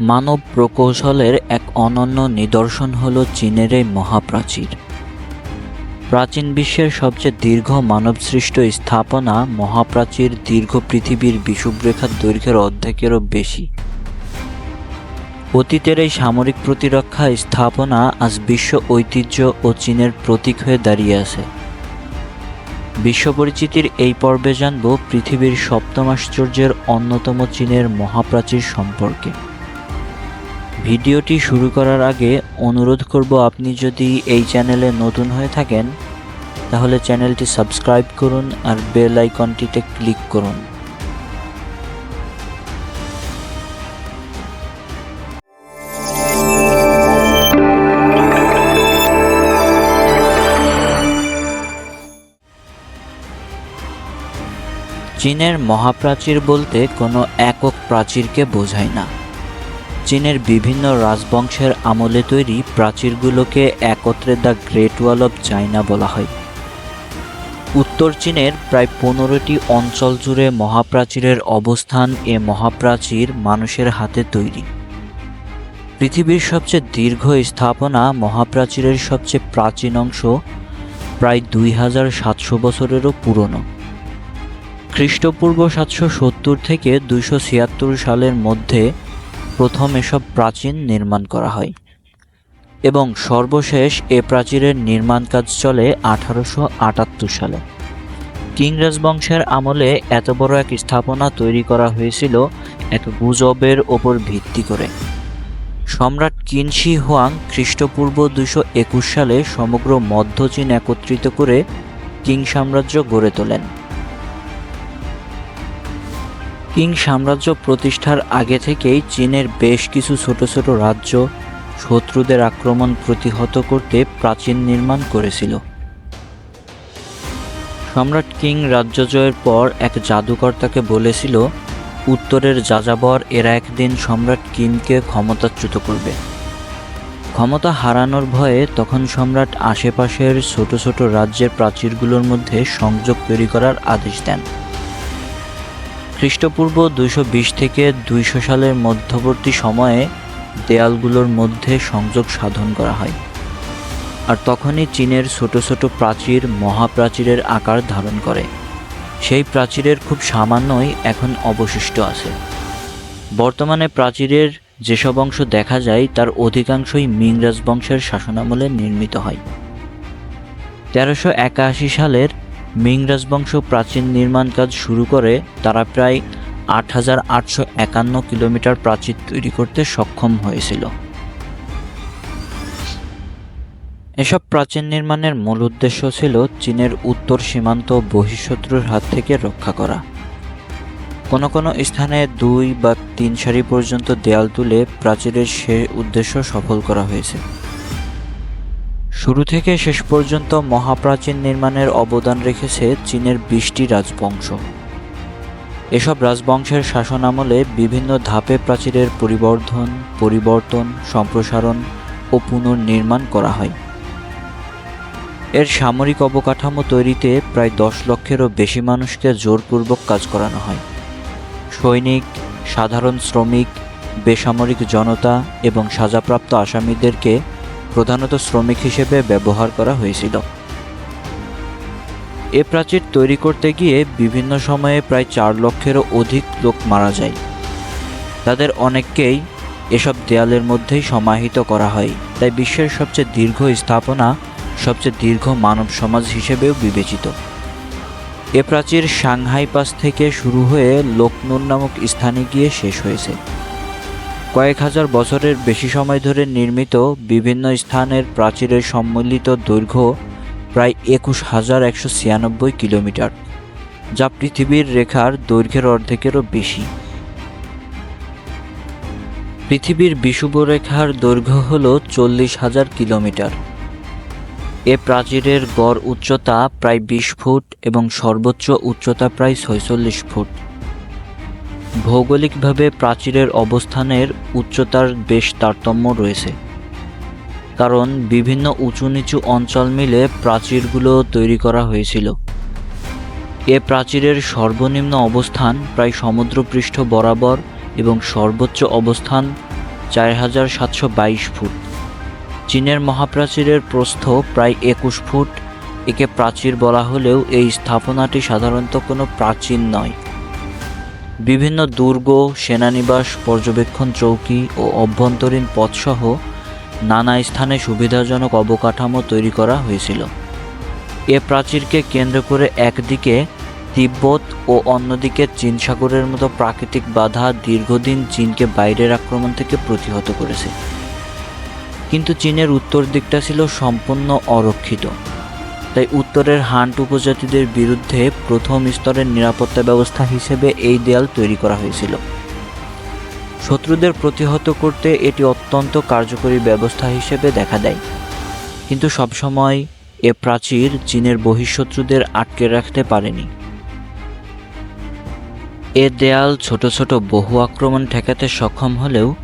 মানব প্রকৌশলের এক অনন্য নিদর্শন হল চীনের এই মহাপ্রাচীর। প্রাচীন বিশ্বের সবচেয়ে দীর্ঘ মানবসৃষ্ট স্থাপনা মহাপ্রাচীর দীর্ঘ পৃথিবীর বিষুবরেখার দৈর্ঘ্যের অর্ধেকেরও বেশি। অতীতের এই সামরিক প্রতিরক্ষা স্থাপনা আজ বিশ্ব ঐতিহ্য ও চীনের প্রতীক হয়ে দাঁড়িয়ে আছে। বিশ্ব পরিচিতির এই পর্বে জানব পৃথিবীর সপ্তম আশ্চর্যের অন্যতম চীনের মহাপ্রাচীর সম্পর্কে। ভিডিওটি শুরু করার আগে অনুরোধ করব আপনি যদি এই চ্যানেলে নতুন হয়ে থাকেন, তাহলে চ্যানেলটি সাবস্ক্রাইব করুন আর বেল আইকনটিতে ক্লিক করুন। চীনের মহাপ্রাচীর বলতে কোনো একক প্রাচীরকে বোঝায় না। চীনের বিভিন্ন রাজবংশের আমলে তৈরি প্রাচীরগুলোকে একত্রে the great wall of China বলা হয়। উত্তর চীনের প্রায় পনেরোটি অঞ্চল জুড়ে মহাপ্রাচীরের অবস্থান এ মহাপ্রাচীর মানুষের হাতে তৈরি। পৃথিবীর সবচেয়ে দীর্ঘ স্থাপনা মহাপ্রাচীরের সবচেয়ে প্রাচীন অংশ, প্রায় দুই হাজার সাতশো বছরেরও পুরনো। খ্রিস্টপূর্ব সাতশো সত্তর থেকে দুইশো ছিয়াত্তর সালের মধ্যে প্রথম এসব প্রাচীন নির্মাণ করা হয় এবং সর্বশেষ এ প্রাচীরের নির্মাণ কাজ চলে আঠারোশো আটাত্তর সালে। কিং রাজবংশের আমলে এত বড় এক স্থাপনা তৈরি করা হয়েছিল এক গুজবের ওপর ভিত্তি করে। সম্রাট কিনশি হোয়াং খ্রিস্টপূর্ব দুশো একুশ সালে সমগ্র মধ্য চীন একত্রিত করে কিং সাম্রাজ্য গড়ে তোলেন। কিং সাম্রাজ্য প্রতিষ্ঠার আগে থেকেই চীনের বেশ কিছু ছোট ছোট রাজ্য শত্রুদের আক্রমণ প্রতিহত করতে প্রাচীন নির্মাণ করেছিল। সম্রাট কিং রাজ্য জয়ের পর এক জাদুকর্তাকে বলেছিল, উত্তরের যাযাবর এরা একদিন সম্রাট কিমকে ক্ষমতাচ্যুত করবে। ক্ষমতা হারানোর ভয়ে তখন সম্রাট আশেপাশের ছোট ছোট রাজ্যের প্রাচীরগুলোর মধ্যে সংযোগ তৈরি করার আদেশ দেন। খ্রিস্টপূর্ব দুইশো বিশ থেকে দুইশো সালের মধ্যবর্তী সময়ে দেয়ালগুলোর মধ্যে সংযোগ সাধন করা হয়। আর তখনই চীনের ছোট ছোট প্রাচীর মহাপ্রাচীরের আকার ধারণ করে। সেই প্রাচীরের খুব সামান্যই এখন অবশিষ্ট আছে। বর্তমানে প্রাচীরের যেসব অংশ দেখা যায়, তার অধিকাংশই মিং রাজবংশের শাসনামলে নির্মিত হয়। তেরোশো একাশি সালের মিং রাজবংশ প্রাচীন নির্মাণ কাজ শুরু করে তারা প্রায় আট হাজার আটশো একান্ন কিলোমিটার প্রাচীর তৈরি করতে সক্ষম হয়েছিল। এসব প্রাচীন নির্মাণের মূল উদ্দেশ্য ছিল চীনের উত্তর সীমান্ত বহিঃশত্রুর হাত থেকে রক্ষা করা। কোনো কোনো স্থানে দুই বা তিন সারি পর্যন্ত দেয়াল তুলে প্রাচীরের সে উদ্দেশ্য সফল করা হয়েছে। শুরু থেকে শেষ পর্যন্ত মহাপ্রাচীন নির্মাণের অবদান রেখেছে চীনের বিশটি রাজবংশ। এসব রাজবংশের শাসন আমলে বিভিন্ন ধাপে প্রাচীরের পরিবর্ধন, পরিবর্তন, সম্প্রসারণ ও পুনর্নির্মাণ করা হয়। এর সামরিক অবকাঠামো তৈরিতে প্রায় দশ লক্ষেরও বেশি মানুষকে জোরপূর্বক কাজ করানো হয়। সৈনিক, সাধারণ শ্রমিক, বেসামরিক জনতা এবং সাজাপ্রাপ্ত আসামিদেরকে প্রধানত শ্রমিক হিসেবে ব্যবহার করা হয়েছিল। এ প্রাচীর তৈরি করতে গিয়ে বিভিন্ন সময়ে প্রায় চার লক্ষেরও অধিক লোক মারা যায়। তাদের অনেককেই এসব দেয়ালের মধ্যেই সমাহিত করা হয়। তাই বিশ্বের সবচেয়ে দীর্ঘ স্থাপনা, সবচেয়ে দীর্ঘ মানব সমাজ হিসেবেও বিবেচিত। এ প্রাচীর সাংহাই পাস থেকে শুরু হয়ে লোকনুর নামক স্থানে গিয়ে শেষ হয়েছে। কয়েক হাজার বছরের বেশি সময় ধরে নির্মিত বিভিন্ন স্থানের প্রাচীরের সম্মিলিত দৈর্ঘ্য প্রায় একুশ হাজার একশো ছিয়ানব্বই কিলোমিটার, যা পৃথিবীর রেখার দৈর্ঘ্যের অর্ধেকেরও বেশি। পৃথিবীর বিষুবরেখার দৈর্ঘ্য হল চল্লিশ হাজার কিলোমিটার। এ প্রাচীরের গড় উচ্চতা প্রায় বিশ ফুট এবং সর্বোচ্চ উচ্চতা প্রায় ছয়চল্লিশ ফুট। ভৌগোলিকভাবে প্রাচীরের অবস্থানের উচ্চতার বেশ তারতম্য রয়েছে। কারণ বিভিন্ন উঁচু নিচু অঞ্চল মিলে প্রাচীরগুলো তৈরি করা হয়েছিল। এ প্রাচীরের সর্বনিম্ন অবস্থান প্রায় সমুদ্রপৃষ্ঠ বরাবর এবং সর্বোচ্চ অবস্থান চার হাজার সাতশো বাইশ ফুট। চীনের মহাপ্রাচীরের প্রস্থ প্রায় একুশ ফুট। একে প্রাচীর বলা হলেও এই স্থাপনাটি সাধারণত কোনো প্রাচীন নয়। বিভিন্ন দুর্গ, সেনানিবাস, পর্যবেক্ষণ চৌকি ও অভ্যন্তরীণ পথসহ নানা স্থানে সুবিধাজনক অবকাঠামো তৈরি করা হয়েছিল। এ প্রাচীরকে কেন্দ্র করে একদিকে তিব্বত ও অন্যদিকে চীন সাগরের মতো প্রাকৃতিক বাধা দীর্ঘদিন চীনকে বাইরের আক্রমণ থেকে প্রতিহত করেছে। কিন্তু চীনের উত্তর দিকটা ছিল সম্পূর্ণ অরক্ষিত। তাই উত্তরের হান্ট উপজাতিদের বিরুদ্ধে প্রথম স্তরের নিরাপত্তা ব্যবস্থা হিসেবে এই দেয়াল তৈরি করা হয়েছিল। শত্রুদের প্রতিহত করতে এটি অত্যন্ত কার্যকরী ব্যবস্থা হিসেবে দেখা দেয়। কিন্তু সবসময় এ প্রাচীর চীনের বহিঃশত্রুদের আটকে রাখতে পারেনি। এ দেয়াল ছোট ছোট বহু আক্রমণ ঠেকাতে সক্ষম হলেও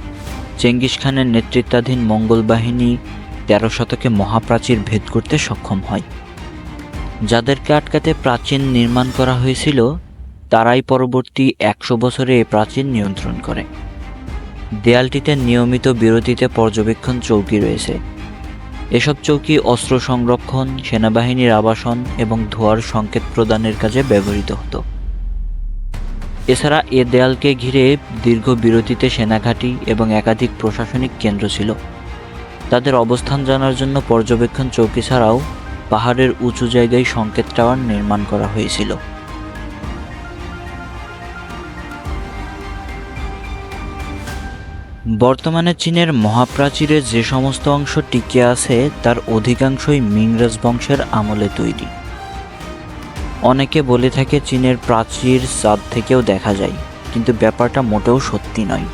চেঙ্গিস খানের নেতৃত্বাধীন মঙ্গল বাহিনী তেরো শতকে মহাপ্রাচীর ভেদ করতে সক্ষম হয়। যাদেরকে আটকাতে প্রাচীন নির্মাণ করা হয়েছিল, তারাই পরবর্তী একশো বছরে এ প্রাচীন নিয়ন্ত্রণ করে। দেয়ালটিতে নিয়মিত বিরতিতে পর্যবেক্ষণ চৌকি রয়েছে। এসব চৌকি অস্ত্র সংরক্ষণ, সেনাবাহিনীর আবাসন এবং ধোয়ার সংকেত প্রদানের কাজে ব্যবহৃত হতো। এছাড়া এ দেয়ালকে ঘিরে দীর্ঘ বিরতিতে সেনাঘাঁটি এবং একাধিক প্রশাসনিক কেন্দ্র ছিল। তাদের অবস্থান জানার জন্য পর্যবেক্ষণ চৌকি ছাড়াও পাহাড়ের উঁচু জায়গায় সংকেত টাওয়ার নির্মাণ করা হয়েছিল। বর্তমানে চীনের মহাপ্রাচীরে যে সমস্ত অংশ টিকে আছে, তার অধিকাংশই মিংরাজ বংশের আমলে তৈরি। অনেকে বলে থাকে চীনের প্রাচীর চাঁদ থেকেও দেখা যায়, কিন্তু ব্যাপারটা মোটেও সত্যি নয়।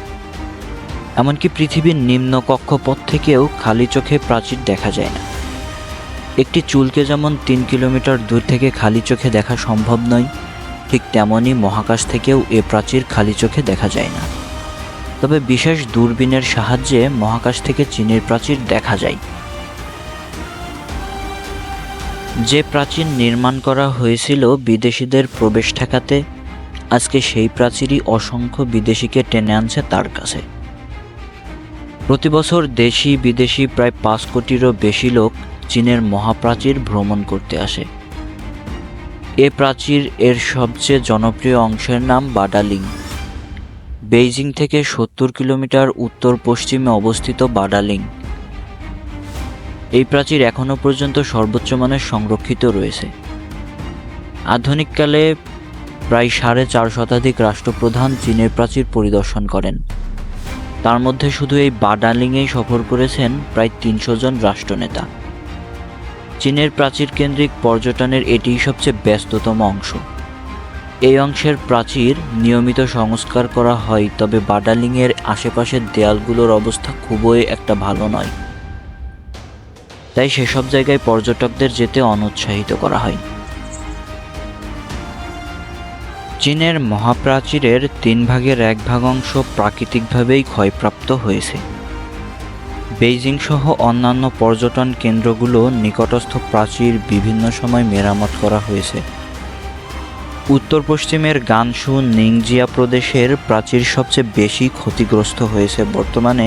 এমনকি পৃথিবীর নিম্ন কক্ষপথ থেকেও খালি চোখে প্রাচীর দেখা যায় না। একটি চুলকে যেমন তিন কিলোমিটার দূর থেকে খালি চোখে দেখা সম্ভব নয়, ঠিক তেমনই মহাকাশ থেকেও এ প্রাচীর খালি চোখে দেখা যায় না। তবে বিশেষ দূরবীনের সাহায্যে মহাকাশ থেকে চীনের প্রাচীর দেখা যায়। যে প্রাচীর নির্মাণ করা হয়েছিল বিদেশিদের প্রবেশ ঠেকাতে, আজকে সেই প্রাচীরই অসংখ্য বিদেশিকে টেনে আনছে তার কাছে। প্রতি বছর দেশি বিদেশি প্রায় পাঁচ কোটিরও বেশি লোক চীনের মহাপ্রাচীর ভ্রমণ করতে আসে। এ প্রাচীর এর সবচেয়ে জনপ্রিয় অংশের নাম বাডালিং। বেইজিং থেকে সত্তর কিলোমিটার উত্তর পশ্চিমে অবস্থিত বাডালিং। এই প্রাচীর এখনও পর্যন্ত সর্বোচ্চ মানের সংরক্ষিত রয়েছে। আধুনিককালে প্রায় সাড়ে চার শতাধিক রাষ্ট্রপ্রধান চীনের প্রাচীর পরিদর্শন করেন। তার মধ্যে শুধু এই বাডালিংয়েই সফর করেছেন প্রায় তিনশো জন রাষ্ট্রনেতা। চীনের প্রাচীর কেন্দ্রিক পর্যটনের এটিই সবচেয়ে ব্যস্ততম অংশ। এই অংশের প্রাচীর নিয়মিত সংস্কার করা হয়, তবে বাডালিংয়ের আশেপাশের দেয়ালগুলোর অবস্থা খুবই একটা ভালো নয়। তাই সেসব জায়গায় পর্যটকদের যেতে অনুৎসাহিত করা হয়। চীনের মহাপ্রাচীরের তিন ভাগের এক ভাগ অংশ প্রাকৃতিকভাবেই ক্ষয়প্রাপ্ত হয়েছে। বেইজিং সহ অন্যান্য পর্যটন কেন্দ্রগুলো নিকটস্থ প্রাচীর বিভিন্ন সময় মেরামত করা হয়েছে। উত্তর পশ্চিমের গানসু নিংজিয়া প্রদেশের প্রাচীর সবচেয়ে বেশি ক্ষতিগ্রস্ত হয়েছে বর্তমানে।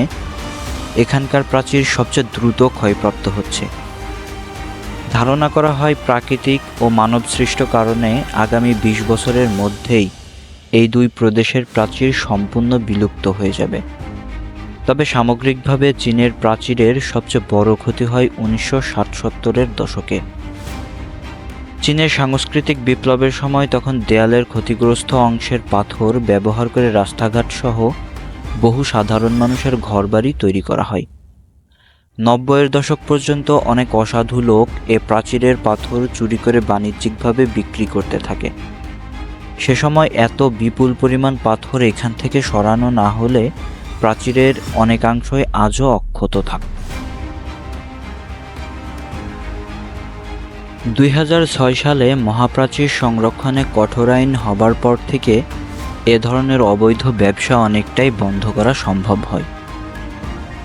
এখানকার প্রাচীর সবচেয়ে দ্রুত ক্ষয়প্রাপ্ত হচ্ছে। ধারণা করা হয় প্রাকৃতিক ও মানবসৃষ্ট কারণে আগামী বিশ বছরের মধ্যেই এই দুই প্রদেশের প্রাচীর সম্পূর্ণ বিলুপ্ত হয়ে যাবে। তবে সামগ্রিকভাবে চীনের প্রাচীরের সবচেয়ে বড় ক্ষতি হয় উনিশশো সত্তরের দশকে। চীনের সাংস্কৃতিক বিপ্লবের সময় তখন দেয়ালের ক্ষতিগ্রস্ত অংশের পাথর ব্যবহার করে রাস্তাঘাট সহ বহু সাধারণ মানুষের ঘরবাড়ি তৈরি করা হয়। নব্বইয়ের দশক পর্যন্ত অনেক অসাধু লোক এ প্রাচীরের পাথর চুরি করে বাণিজ্যিকভাবে বিক্রি করতে থাকে। সে সময় এত বিপুল পরিমাণ পাথর এখান থেকে সরানো না হলে প্রাচীরের অনেকাংশই আজও অক্ষত থাক। দুই হাজার ছয় সালে মহাপ্রাচীর সংরক্ষণে কঠোর আইন হবার পর থেকে এ ধরনের অবৈধ ব্যবসা অনেকটাই বন্ধ করা সম্ভব হয়।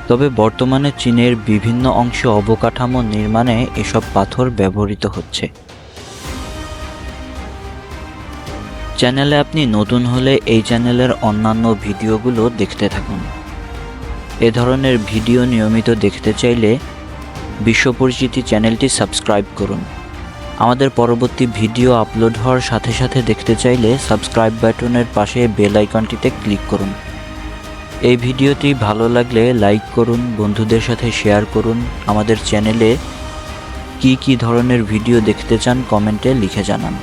তবে বর্তমানে চীনের বিভিন্ন অংশে অবকাঠামো নির্মাণে এসব পাথর ব্যবহৃত হচ্ছে। চ্যানেলে আপনি নতুন হলে এই চ্যানেলের অন্যান্য ভিডিওগুলো দেখতে থাকুন। এ ধরনের ভিডিও নিয়মিত দেখতে চাইলে বিশ্ব পরিচিতি চ্যানেলটি সাবস্ক্রাইব করুন। আমাদের পরবর্তী ভিডিও আপলোড হওয়ার সাথে সাথে দেখতে চাইলে সাবস্ক্রাইব বাটনের পাশে বেল আইকনটিতে ক্লিক করুন। এই ভিডিওটি ভালো লাগলে লাইক করুন, বন্ধুদের সাথে শেয়ার করুন। আমাদের চ্যানেলে কী কী ধরনের ভিডিও দেখতে চান কমেন্টে লিখে জানান।